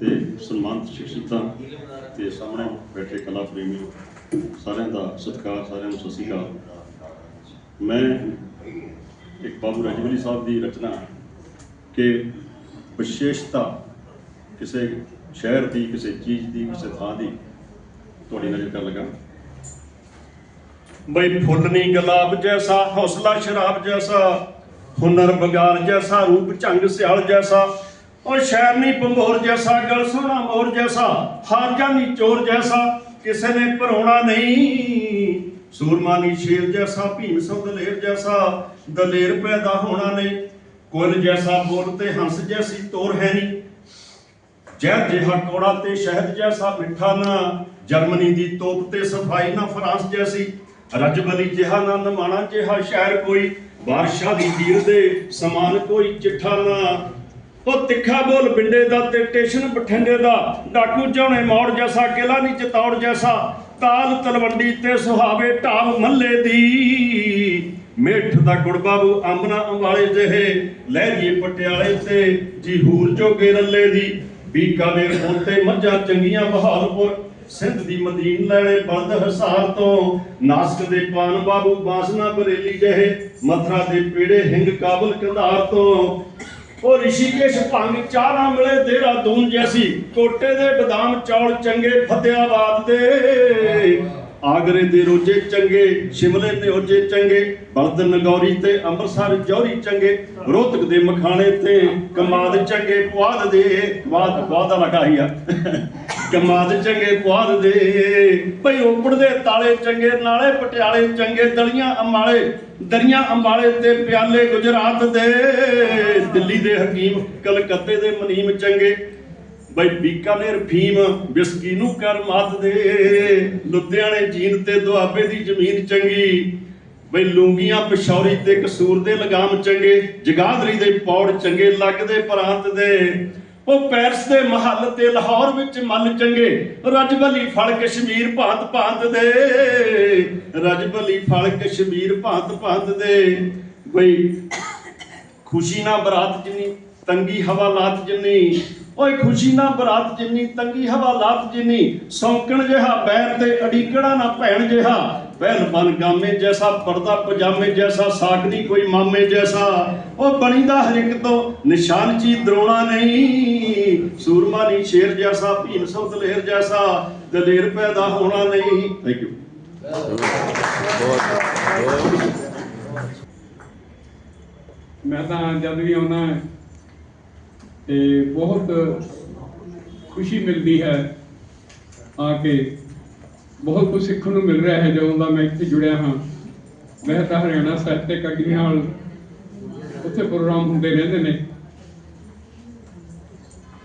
ਤੇ ਸਨਮਾਨਿਤ ਸ਼ਿਕਸ਼ਿਤਾਂ ਤੇ ਸਾਹਮਣੇ ਬੈਠੇ ਕਲਾ ਪ੍ਰੇਮੀ ਸਾਰਿਆਂ ਦਾ ਸਤਿਕਾਰ, ਸਾਰਿਆਂ ਨੂੰ ਸਤਿ ਸ਼੍ਰੀ ਅਕਾਲ। ਮੈਂ ਇੱਕ ਬਾਬੂ ਰਜਵਲੀ ਸਾਹਿਬ ਦੀ ਰਚਨਾ ਕਿ ਵਿਸ਼ੇਸ਼ਤਾ ਕਿਸੇ ਸ਼ਹਿਰ ਦੀ, ਕਿਸੇ ਚੀਜ਼ ਦੀ, ਕਿਸੇ ਥਾਂ ਦੀ ਤੁਹਾਡੀ ਨਜ਼ਰ ਕਰਨ ਲੱਗਾ। ਬਈ ਫੁੱਲ ਨਹੀਂ ਗੁਲਾਬ ਜੈਸਾ, ਹੌਸਲਾ ਸ਼ਰਾਬ ਜੈਸਾ, ਹੁਨਰ ਬਗਾਰ ਜੈਸਾ, ਰੂਪ ਝੰਗ ਸਿਆਲ ਜੈਸਾ ਉਹ ਸ਼ਹਿਰ ਨਹੀਂ ਪੰਭੋਰ ਜੈਸਾ, ਗਲ ਸੋਹਣਾ ਮੋਰ ਜੈਸਾ, ਹਾਰਜਾ ਚੋਰ ਜੈਸਾ, ਕਿਸੇ ਨੇ ਭਰੋਣਾ ਨਹੀਂ। ਸੂਰਮਾ ਸ਼ੇਰ ਜੈਸਾ, ਭੀਮ ਸੋ ਦਲੇਰ ਜੈਸਾ, ਦਲੇਰ ਪੈਦਾ ਹੋਣਾ ਨਹੀਂ। ਕੁਲ ਜੈਸਾ ਬੋਲ ਤੇ ਹੰਸ ਜੈਸੀ ਤੋਰ ਹੈ ਨਹੀਂ। ਜ਼ਹਿਰ ਜਿਹਾ ਕੌੜਾ ਤੇ ਸ਼ਹਿਦ ਜੈਸਾ ਮਿੱਠਾ ਨਾ, ਜਰਮਨੀ ਦੀ ਤੋਪ ਤੇ ਸਫ਼ਾਈ ਨਾ ਫਰਾਂਸ ਜੈਸੀ। ਰਜਬਲੀ ਜਿਹਾ ਨਾ, ਨਮਾਣਾ ਜਿਹਾ ਸ਼ਹਿਰ ਕੋਈ, ਬਾਦਸ਼ਾਹ ਦੀ ਵੀਰ ਦੇ ਸਮਾਨ ਕੋਈ ਚਿੱਠਾ ਨਾ। ਉਹ ਤਿੱਖਾ ਬੋਲ ਬਿੰਡੇ ਦਾ ਤੇ ਸਟੇਸ਼ਨ ਬਠਿੰਡੇ ਦਾ, ਡਾਕੂ ਚਾਉਣੇ ਮੌੜ ਜੈਸਾ ਕਿਲਾ ਨਹੀਂ ਚਤੌੜ ਜੈਸਾ, ਤਾਲ ਤਲਵੰਡੀ ਤੇ ਸੁਹਾਵੇ ਢਾਬ ਮੱਲੇ ਦੀ। ਮਿੱਠ ਦਾ ਗੁੜ ਅੰਬਨਾ ਅੰਬਾਲੇ ਜਿਹੇ ਲਹਿਰੀਏ ਪਟਿਆਲੇ ਤੇ, ਜੀ ਹੂਰ ਜੋਗੇ ਰੱਲੇ ਦੀ। ਬੀਕਾਨੇਰ ਮੋਤੇ ਮੱਝਾਂ ਚੰਗੀਆਂ ਬਹਾਲਪੁਰ ਸਿੰਧ ਦੀ ਮਦੀਨ ਲੈਣੇ ਬਲਦ ਹਸਾਰ ਤੋਂ। ਨਾਸਕ ਦੇ ਪਾਨ ਬਾਬੂ ਬਾਸਨਾ ਬਰੇਲੀ ਜਿਹੇ ਮਥਰਾ ਦੇ ਪੇੜੇ ਹਿੰਗ ਕਾਬਲ ਕੰਧਾਰ ਤੋਂ। ਉਹ ਰਿਸ਼ੀਕੇਸ਼ ਭੰਗ ਚਾਹ ਨਾ ਮਿਲੇ ਦੇਹਰਾਦੂਨ ਜੈਸੀ, ਕੋਟੇ ਦੇ ਬਦਾਮ ਚੌਲ ਚੰਗੇ ਫਤਿਆਬਾਦ ਦੇ। ਆਗਰੇ ਦੇ ਰੋਜੇ ਚੰਗੇ, ਸ਼ਿਮਲੇ ਦੇ ਰੋਜੇ ਚੰਗੇ, ਬਲਦ ਨਗੌਰੀ ਤੇ ਅੰਮ੍ਰਿਤਸਰ ਜੌਰੀ ਚੰਗੇ ਰੋਹਤਕ ਦੇ ਮਖਾਣੇ ਤੇ ਕਮਾਦ ਚੰਗੇ, ਪੁਆਧ ਦੇ ਪੁਆਧ ਪੁਆਧਾ ਲਗਾ ਹੀ ਆ। ਕਮਾਦ ਚੰਗੇ ਪੁਆਧ ਦੇ। ਭਈ ਉਪੜ ਦੇ ਤਾਲੇ ਚੰਗੇ, ਨਾਲੇ ਪਟਿਆਲੇ ਚੰਗੇ, ਦਲੀਆਂ ਅੰਬਾਲੇ, ਦਰੀਆਂ ਅੰਬਾਲੇ ਤੇ ਪਿਆਲੇ ਗੁਜਰਾਤ ਦੇ। ਦਿੱਲੀ ਦੇ ਹਕੀਮ ਕਲਕੱਤੇ ਦੇ ਮਨੀਮ ਚੰਗੇ। ਬਈ ਬੀਕਾਨੇਰ ਫੀਮ ਬਿਸਕੀ ਨੂੰ ਕਰ ਮਾਤ ਦੇ। ਲੁਧਿਆਣੇ ਜੀਨ ਤੇ ਦੁਆਬੇ ਦੀ ਜ਼ਮੀਨ ਚੰਗੀ। ਬਈ ਲੂੰਗੀਆਂ ਪਿਸ਼ੌਰੀ ਤੇ ਕਸੂਰ ਦੇ ਲਗਾਮ ਚੰਗੇ। ਜਗਾਦਰੀ ਦੇ ਪੌੜ ਚੰਗੇ ਲੱਗਦੇ ਪ੍ਰਾਂਤ ਦੇ। ਉਹ ਪੈਰਸ ਦੇ ਮਹੱਲ ਤੇ ਲਾਹੌਰ ਵਿੱਚ ਮੱਲ ਚੰਗੇ। ਰਜਬਲੀ ਫਲ ਕਸ਼ਮੀਰ ਭਾਂਤ ਭਾਂਤ ਦੇ। ਰਜਬਲੀ ਫਲ ਕਸ਼ਮੀਰ ਭਾਂਤ ਭਾਂਤ ਦੇ। ਬਈ, ਖੁਸ਼ੀ ਨਾ ਬਰਾਤ ਜਿੰਨੀ, ਤੰਗੀ ਹਵਾਲਾਤ ਜਿੰਨੀ। ਓਏ, ਖੁਸ਼ੀ ਨਾ ਬਰਾਤ ਜਿੰਨੀ, ਤੰਗੀ ਹਵਾਲਾਤ ਜਿੰਨੀ। ਸੌਂਕਣ ਜਿਹਾ ਬੈਰ ਤੇ ਅੜੀਕੜਾ ਨਾ ਭੈਣ ਜਿਹਾ। ਪਹਿਲ ਗਾਮੇ ਜੈਸਾ ਪਰਦਾ ਪਜਾਮੇ ਜੈਸਾ ਸਾਕਨੀ ਕੋਈ ਮਾਮੇ ਜੈਸਾ। ਉਹ ਬਣੀਦਾ ਹਰ ਇੱਕ ਤੋਂ ਨਿਸ਼ਾਨ ਚੀ ਦਰੋਣਾ ਨਹੀਂ। ਸੂਰਮਾ ਨਹੀਂ ਸ਼ੇਰ ਜੈਸਾ, ਭੀਮ ਸੋ ਦਲੇਰ ਜੈਸਾ, ਦਲੇਰ ਪੈਦਾ ਹੋਣਾ ਨਹੀਂ। ਥੈਂਕ ਯੂ ਮੈਂ ਤਾਂ ਜਦ ਵੀ ਆਉਣਾ ਤੇ ਬਹੁਤ ਖੁਸ਼ੀ ਮਿਲਦੀ ਹੈ ਆ ਕੇ ਬਹੁਤ ਕੁਝ ਸਿੱਖਣ ਨੂੰ ਮਿਲ ਰਿਹਾ ਹੈ, ਜਦੋਂ ਦਾ ਮੈਂ ਇੱਥੇ ਜੁੜਿਆ ਹਾਂ। ਮੈਂ ਤਾਂ ਹਰਿਆਣਾ ਸਾਹਿਤਕ ਅਕਾਦਮੀ ਹਾਲ ਉੱਥੇ ਪ੍ਰੋਗਰਾਮ ਹੁੰਦੇ ਰਹਿੰਦੇ ਨੇ।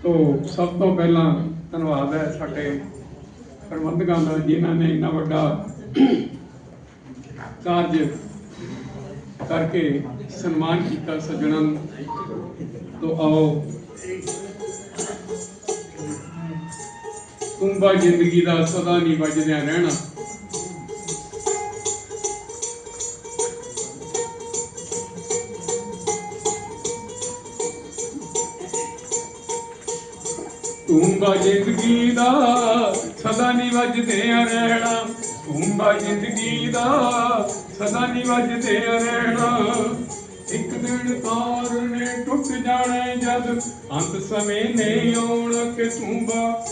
ਤੋ ਸਭ ਤੋਂ ਪਹਿਲਾਂ ਧੰਨਵਾਦ ਹੈ ਸਾਡੇ ਪ੍ਰਬੰਧਕਾਂ ਦਾ, ਜਿਨ੍ਹਾਂ ਨੇ ਇੰਨਾ ਵੱਡਾ ਕਾਰਜ ਕਰਕੇ ਸਨਮਾਨ ਕੀਤਾ ਸੱਜਣਾਂ ਤੋਂ ਆਓ। ਤੂੰਬਾ ਜ਼ਿੰਦਗੀ ਦਾ ਸਦਾ ਨਹੀਂ ਵੱਜਦਿਆਂ ਰਹਿਣਾ। ਤੂੰਬਾ ਜ਼ਿੰਦਗੀ ਦਾ ਸਦਾ ਨਹੀਂ ਵੱਜਦਿਆਂ ਰਹਿਣਾ। ਤੂੰਬਾ ਜ਼ਿੰਦਗੀ ਦਾ ਸਦਾ ਨਹੀਂ ਵੱਜਦਿਆਂ ਰਹਿਣਾ। ਇੱਕ ਦਿਨ ਤਾਰ ਨੇ ਟੁੱਟ ਜਾਣਾ ਜਦ, ਅੰਤ ਸਮੇਂ ਨੇ ਆਉਣਾ ਕਿ ਤੁੰਬਾ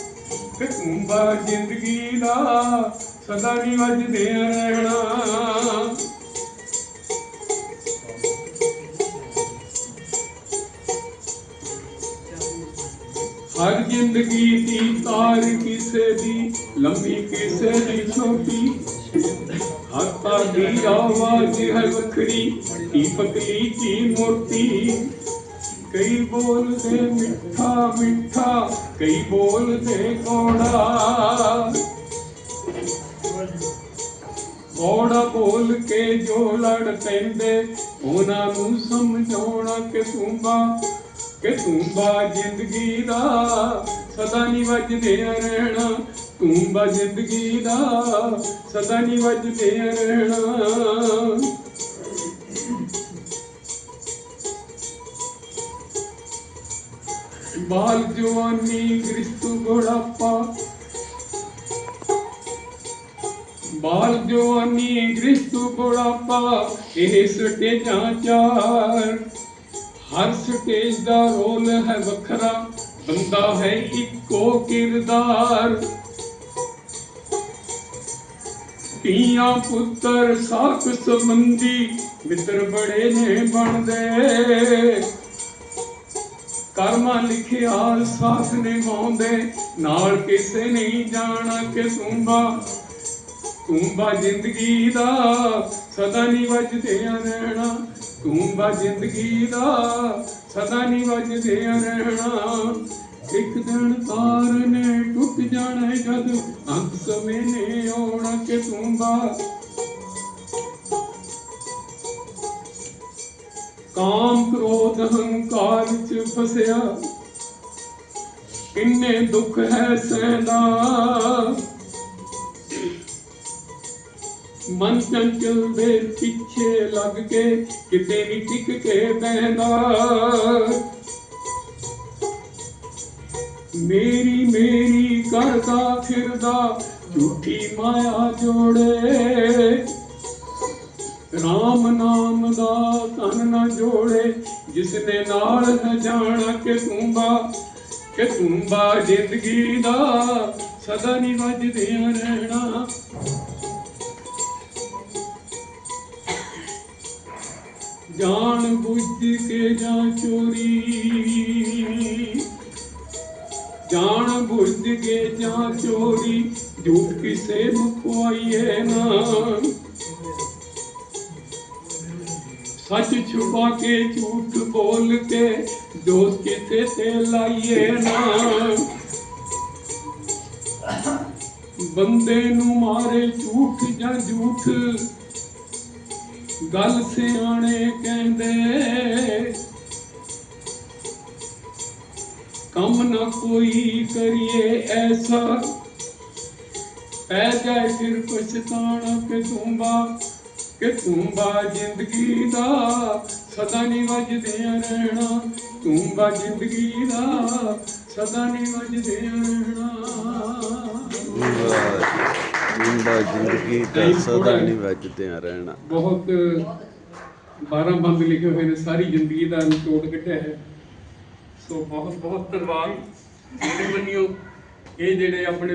ਕਿ ਤੁੰਬਾ ਜ਼ਿੰਦਗੀ ਦਾ ਸਦਾ ਨਹੀਂ ਵੱਜਦਿਆਂ ਰਹਿਣਾ। ਹਰ ਜ਼ਿੰਦਗੀ ਦੀ ਤਾਰ ਕਿਸੇ ਦੀ, ਲੰਬੀ ਕਿਸੇ ਦੀ ਛੋਟੀ। ਹੱਥਾਂ ਦੀ ਆਵਾਜ਼ ਹਰ ਵੱਖਰੀ ਕੀ ਪਤਲੀ ਕੀ ਮੋਟੀ। ਕਈ ਬੋਲਦੇ ਮਿੱਠਾ ਮਿੱਠਾ, ਕਈ ਬੋਲਦੇ ਕੋੜਾ। ਕੋੜਾ ਬੋਲ ਕੇ ਜੋ ਲੜ ਪੈਂਦੇ, ਉਹਨਾਂ ਨੂੰ ਸਮਝਾਉਣਾ ਕਿ ਤੁੰਬਾ ਕਿ ਤੁੰਬਾ ਜ਼ਿੰਦਗੀ ਦਾ। ਸਦਾ ਨਹੀਂ ਵੱਜਦੇ ਰਹਿਣਾ, ਤੁੰਬਾ ਜ਼ਿੰਦਗੀ ਦਾ। ਸਦਾ ਨਹੀਂ ਵੱਜਦੇ ਰਹਿਣਾ। ਬਾਲ ਜਵਾਨੀ ਗ੍ਰਿਸ਼ਤ ਬਾਲ ਜਵਾਨੀ ਗ੍ਰਿਸ਼ਤ ਬੁਢਾਪਾ, ਇਹ ਸਟੇਜਾਂ ਚਾਰ। ਹਰ ਸਟੇਜ ਦਾ ਰੋਲ ਹੈ ਵੱਖਰਾ, ਬੰਦਾ ਹੈ ਇੱਕੋ ਕਿਰਦਾਰ। ਧੀਆਂ ਪੁੱਤਰ ਸਾਖ ਸੰਬੰਧੀ ਮਿੱਤਰ ਬੜੇ ਨੇ ਬਣਦੇ। ਕਰਮਾਂ ਲਿਖਿਆ ਸਾਥ ਨਿਭਾਉਂਦੇ ਨਾਲ ਕਿਸੇ ਨਹੀਂ ਜਾਣਾ ਕਿ ਤੁੰਬਾ ਤੁੰਬਾ ਜ਼ਿੰਦਗੀ ਦਾ, ਸਦਾ ਨਹੀਂ ਵੱਜਦਿਆਂ ਰਹਿਣਾ। ਤੁੰਬਾ ਜ਼ਿੰਦਗੀ ਦਾ, ਸਦਾ ਨਹੀਂ ਵੱਜਦਿਆਂ ਰਹਿਣਾ। ਇੱਕ ਦਿਨ ਤਾਰ ਨੇ ਟੁੱਟ ਜਾਣਾ ਜਦ, ਅੰਤ ਸਮੇਂ ਨੇ ਆਉਣਾ ਕਿ ਤੁੰਬਾ ਕਾਮ ਕ੍ਰੋਧ ਹੰਕਾਰ ਚ ਫਸਿਆ। ਕਿੰਨੇ ਦੁੱਖ ਹੈ ਸਹਿਦਾ ਮਨ ਚੰਚਲ ਦੇ ਪਿੱਛੇ ਲੱਗ ਕੇ ਕਿਤੇ ਵੀ ਟਿਕ ਕੇ ਬਹਿੰਦਾ। ਮੇਰੀ ਮੇਰੀ ਕਰਦਾ ਫਿਰਦਾ, ਝੂਠੀ ਮਾਇਆ ਜੋੜੇ। ਰਾਮ ਨਾਮ ਦਾ ਤਨ ਨਾ ਜੋੜੇ ਜਿਸ ਨੇ ਨਾਲ ਹੈ ਜਾਣਾ ਕਿ ਤੁੰਬਾ ਕਿ ਤੁੰਬਾ ਜ਼ਿੰਦਗੀ ਦਾ ਸਦਾ ਨਹੀਂ ਵੱਜਦਿਆਂ ਰਹਿਣਾ। ਜਾਣ ਬੁੱਝ ਕੇ ਜਾਂ ਚੋਰੀ। ਜਾਣ ਬੁੱਝ ਕੇ ਜਾਂ ਚੋਰੀ ਝੂਠ ਕਿਸੇ ਨੂੰ ਨਾ। ਸੱਚ ਛੁਪਾ ਕੇ ਝੂਠ ਬੋਲ ਕੇ ਦੋਸਤ ਕਿਤੇ ਤੇ ਲਾਈਏ ਨਾ ਬੰਦੇ ਨੂੰ ਮਾਰੇ ਝੂਠ ਜਾਂ ਝੂਠ? ਗੱਲ ਸਿਆਣੇ ਕਹਿੰਦੇ, ਕੰਮ ਨਾ ਕੋਈ ਕਰੀਏ ਐਸਾ। ਪੈ ਜਾਏ ਫਿਰ ਪਛਤਾਣਾ ਕਿ ਤੁੰਬਾ ਕਿ ਤੁੰਬਾ ਜ਼ਿੰਦਗੀ ਦਾ ਸਦਾ ਨਹੀਂ ਵੱਜਦਿਆਂ ਰਹਿਣਾ। ਤੁੰਬਾ ਜ਼ਿੰਦਗੀ ਦਾ ਸਦਾ ਨਹੀਂ ਵੱਜਦਿਆਂ ਰਹਿਣਾ। ਮੁੰਡਾ ਜ਼ਿੰਦਗੀ ਦਾ ਸਦਾ ਨਹੀਂ ਵੱਜਦਿਆਂ ਰਹਿਣਾ। ਬਹੁਤ 12 ਬੰਦ ਲਿਖੇ ਹੋਏ ਨੇ ਸਾਰੀ ਜ਼ਿੰਦਗੀ ਦਾ ਨਿਚੋੜ ਕੱਢਿਆ ਹੈ। ਸੋ ਬਹੁਤ ਬਹੁਤ ਧੰਨਵਾਦ। ਜਿਹੜੇ ਬੰਨਿਓ ਇਹ ਜਿਹੜੇ ਆਪਣੇ